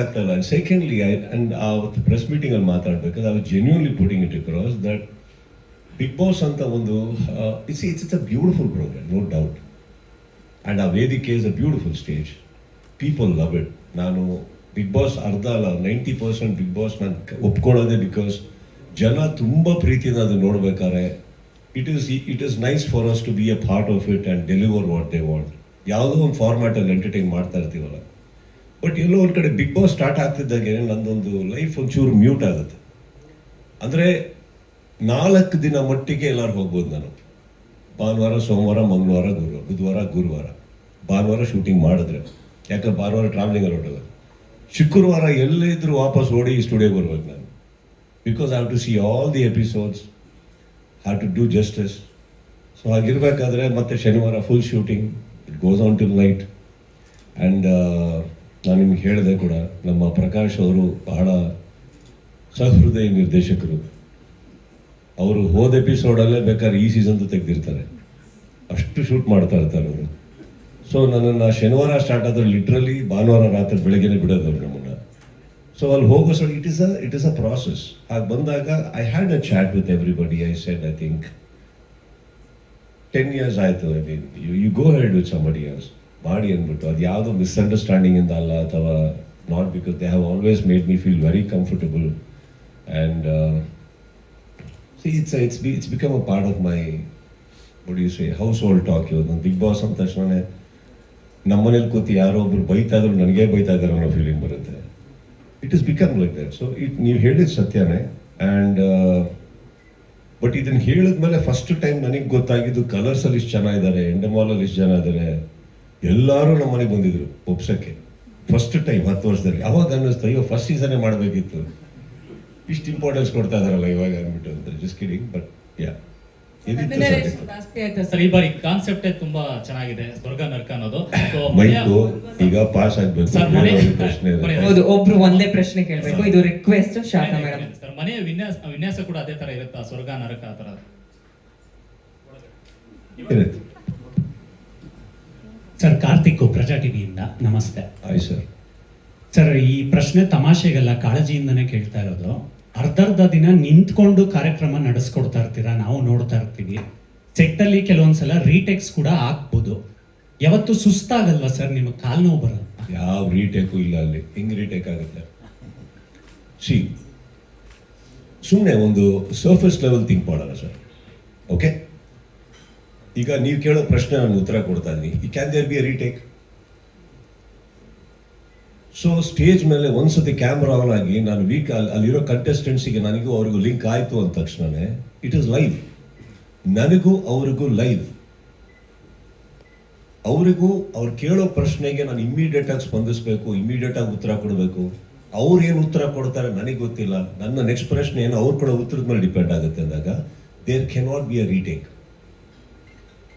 ಆಗ್ತಾಯಿಲ್ಲ secondly I and ಆವತ್ತು press ಮೀಟಿಂಗಲ್ಲಿ ಮಾತಾಡಬೇಕಾದ್ರೆ ಅವ್ರು genuinely putting it across that big boss ಅಂತ ಒಂದು it's it's it's a beautiful program no doubt and ಆ ವೇದಿಕೆ is a beautiful stage people love it ನಾನು ಬಿಗ್ ಬಾಸ್ ಅರ್ಧ ಅಲ್ಲ ನೈಂಟಿ ಪರ್ಸೆಂಟ್ ಬಿಗ್ ಬಾಸ್ ನಾನು ಒಪ್ಕೊಳ್ಳೋದೇ ಬಿಕಾಸ್ ಜನ ತುಂಬ ಪ್ರೀತಿಯಿಂದ ಅದು ನೋಡ್ಬೇಕಾದ್ರೆ it is it is nice for us to be a part of it and deliver what they want ಯಾವುದೋ ಒಂದು ಫಾರ್ಮ್ಯಾಟಲ್ಲಿ ಎಂಟರ್ಟೈನ್ ಮಾಡ್ತಾ ಇರ್ತೀವಲ್ಲ. ಬಟ್ ಎಲ್ಲೋ ಒಂದು ಕಡೆ ಬಿಗ್ ಬಾಸ್ ಸ್ಟಾರ್ಟ್ ಆಗ್ತಿದ್ದಾಗೆ ನಂದೊಂದು ಲೈಫ್ ಒಂಚೂರು ಮ್ಯೂಟ್ ಆಗುತ್ತೆ. ಅಂದರೆ ನಾಲ್ಕು ದಿನ ಮಟ್ಟಿಗೆ ಎಲ್ಲರೂ ಹೋಗ್ಬೋದು ನಾನು. ಭಾನುವಾರ, ಸೋಮವಾರ, ಮಂಗಳವಾರ, ಗುರುವಾರ, ಬುಧವಾರ, ಗುರುವಾರ. ಭಾನುವಾರ ಶೂಟಿಂಗ್ ಮಾಡಿದ್ರೆ. ಯಾಕಂದ್ರೆ ಭಾನುವಾರ ಟ್ರಾವೆಲಿಂಗಲ್ಲಿ ಹೊರಟೋದು ಶುಕ್ರವಾರ ಎಲ್ಲೇ ಇದ್ರೂ ವಾಪಸ್ ಓಡಿ ಸ್ಟುಡಿಯೋಗೆ ಬರ್ಬೇಕು ನಾನು. Because have to see all the episodes have to do justice so ಹಾಗಿರ್ಬೇಕಾದ್ರೆ ಮತ್ತೆ ಶನಿವಾರ full shooting it goes on to night and ನಾನು ನಿಮ್ಗೆ ಹೇಳಿದೆ ಕೂಡ, ನಮ್ಮ ಪ್ರಕಾಶ್ ಅವರು ಬಹಳ ಸಹೃದಯ ನಿರ್ದೇಶಕರು. ಅವರು ಹೋದ ಎಪಿಸೋಡಲ್ಲೇ ಬೇಕಾದ್ರೆ ಈ ಸೀಸನ್ದು ತೆಗೆದಿರ್ತಾರೆ. ಅಷ್ಟು ಶೂಟ್ ಮಾಡ್ತಾ ಇರ್ತಾರೆ ಅವರು. ಸೊ ನನ್ನನ್ನು ಶನಿವಾರ ಸ್ಟಾರ್ಟ್ ಆದರೆ ಲಿಟ್ರಲಿ ಭಾನುವಾರ ರಾತ್ರಿ ಬೆಳಗ್ಗೆನೆ ಬಿಡೋದು ಅವರು ನಮ್ಮನ್ನು. ಸೊ ಅಲ್ಲಿ ಹೋಗೋ so it is a it is a process ಹಾಗೆ ಬಂದಾಗ I had a chat with everybody I said I think ten years ಆಯಿತು I mean you you go head with somebody years ಮಾಡಿ ಅಂದ್ಬಿಟ್ಟು ಅದು ಯಾವುದೋ ಮಿಸ್ಅಂಡರ್ಸ್ಟ್ಯಾಂಡಿಂಗ್ ಇಂದ ಅಲ್ಲ ಅಥವಾ not because they have always made me feel very comfortable and it's it's be it's become a part of my say household talk ಇವತ್ತು Bigg Boss ಅಂದ ತಕ್ಷಣ ನಮ್ಮನೇಲಿ ಕೂತು ಯಾರೋ ಒಬ್ರು ಬೈತಾದ್ರು ನನಗೇ ನನಗೆ ಬೈತಾ ಇದ್ದಾರೆ ಅನ್ನೋ ಫೀಲಿಂಗ್ ಬರುತ್ತೆ. It is become like that so it ನೀವು ಹೇಳಿದ ಸತ್ಯನೇ. ಆ್ಯಂಡ್ ಬಟ್ ಇದನ್ನು ಹೇಳಿದ್ಮೇಲೆ ಫಸ್ಟ್ ಟೈಮ್ ನನಗೆ ಗೊತ್ತಾಗಿದ್ದು ಕಲರ್ಸಲ್ಲಿ ಇಷ್ಟು ಜನ ಇದ್ದಾರೆ ಎಂಡಮಾಲಲ್ಲಿ ಇಷ್ಟು ಜನ ಇದ್ದಾರೆ. ಎಲ್ಲರೂ ನಮ್ಮ ಮನೆಗೆ ಬಂದಿದ್ರು ಒಪ್ಸಕ್ಕೆ. ಫಸ್ಟ್ ಟೈಮ್ ಹತ್ತು ವರ್ಷದಲ್ಲಿ. ಅವಾಗ ಅನ್ನಿಸ್ತು ಅಯ್ಯೋ ಫಸ್ಟ್ ಸೀಸನ್ನೇ ಮಾಡಬೇಕಿತ್ತು. ಇಷ್ಟು ಇಂಪಾರ್ಟೆನ್ಸ್ ಕೊಡ್ತಾ ಇದಾರಲ್ಲ ಇವಾಗ ಅಂದ್ಬಿಟ್ಟು ಅಂತ. Just kidding but yeah sir ಈ ಬಾರಿ ಕಾನ್ಸೆಪ್ಟೇ ತುಂಬಾ ಚೆನ್ನಾಗಿದೆ ಸ್ವರ್ಗ ನರ್ಕ ಅನ್ನೋದು. ಮೈಕು ಈಗ ಪಾಸ್ ಆಗ್ಬೇಕು. ಸರ್, ಮನೆ- ಪ್ರಶ್ನೆ ಇದೆ. ಹೌದು ಒಬ್ರು ಒಂದೇ ಪ್ರಶ್ನೆ ಕೇಳ್ಬೇಕು. ಇದು ರಿಕ್ವೆಸ್ಟ್ ಶಾಖಾ ಮೇಡಮ್. ಸರ್ ಮನೆಯ ವಿನ್ಯಾಸ ವಿನ್ಯಾಸ ಕೂಡ ಅದೇ ತರ ಇರುತ್ತಾ? ಸ್ವರ್ಗ ನರಕ ಆ ತರ ಇರುತ್ತೆ. ಸರ್ ಕಾರ್ತಿಕ್ ಪ್ರಜಾ ಟಿವಿಯಿಂದ ನಮಸ್ತೆ. ಹಾಯ್ ಸರ್ ಸರ್ ಈ ಪ್ರಶ್ನೆ ತಮಾಷೆಗೆಲ್ಲ ಕಾಳಜಿಯಿಂದನೇ ಕೇಳ್ತಾ ಇರೋದು. ಅರ್ಧರ್ಧ ದಿನ ನಿಂತ್ಕೊಂಡು ಕಾರ್ಯಕ್ರಮ ನಡೆಸ್ಕೊಡ್ತಾ ಇರ್ತೀರಾ? ನಾವು ನೋಡ್ತಾ ಇರ್ತೀವಿ. ಸೆಟ್ಟಲ್ಲಿ ಕೆಲವೊಂದ್ಸಲ ರೀಟೆಕ್ಸ್ ಕೂಡ ಹಾಕ್ಬೋದು. ಯಾವತ್ತು ಸುಸ್ತಾಗಲ್ವಾ ಸರ್ ನಿಮಗೆ ಕಾಲು ನೋವು ಬರಲ್ಲ ಯಾವ ರೀಟೇಕು ಇಲ್ಲ ಅಲ್ಲಿ. ಹೆಂಗ್ ರೀಟೇಕ್ ಆಗುತ್ತೆ? ಸಿ ಸುಮ್ಮನೆ ಒಂದು ಸರ್ಫೇಸ್ ಲೆವೆಲ್ ಥಿಂಕ್ ಮಾಡೋಣ ಸರ್ ಓಕೆ ಈಗ ನೀವು ಕೇಳೋ ಪ್ರಶ್ನೆ ನಾನು ಉತ್ತರ ಕೊಡ್ತಾ ಇದ್ದೀನಿ ಈ can there be a retake so stage ಮೇಲೆ ಒಂದ್ಸತಿ ಕ್ಯಾಮ್ರಾ ಆನ್ ಆಗಿ ನಾನು ವೀಕ್ ಅಲ್ಲಿರೋ ಕಂಟೆಸ್ಟೆಂಟ್ಸಿಗೆ ನನಗೂ ಅವ್ರಿಗೂ ಲಿಂಕ್ ಆಯಿತು ಅಂದ ತಕ್ಷಣವೇ ಇಟ್ ಇಸ್ ಲೈವ್ ನನಗೂ ಅವ್ರಿಗೂ ಲೈವ್ ಅವರಿಗೂ ಅವ್ರು ಕೇಳೋ ಪ್ರಶ್ನೆಗೆ ನಾನು ಇಮ್ಮಿಡಿಯೇಟ್ ಆಗಿ ಸ್ಪಂದಿಸಬೇಕು ಇಮ್ಮಿಡಿಯೇಟ್ ಆಗಿ ಉತ್ತರ ಕೊಡಬೇಕು. ಅವ್ರು ಏನು ಉತ್ತರ ಕೊಡ್ತಾರೆ ನನಗೆ ಗೊತ್ತಿಲ್ಲ. ನನ್ನ ನೆಕ್ಸ್ಟ್ ಪ್ರಶ್ನೆ ಏನು ಅವ್ರು ಕೂಡ ಉತ್ತರದ ಮೇಲೆ ಡಿಪೆಂಡ್ ಆಗುತ್ತೆ ಅಂದಾಗ there can not be a retake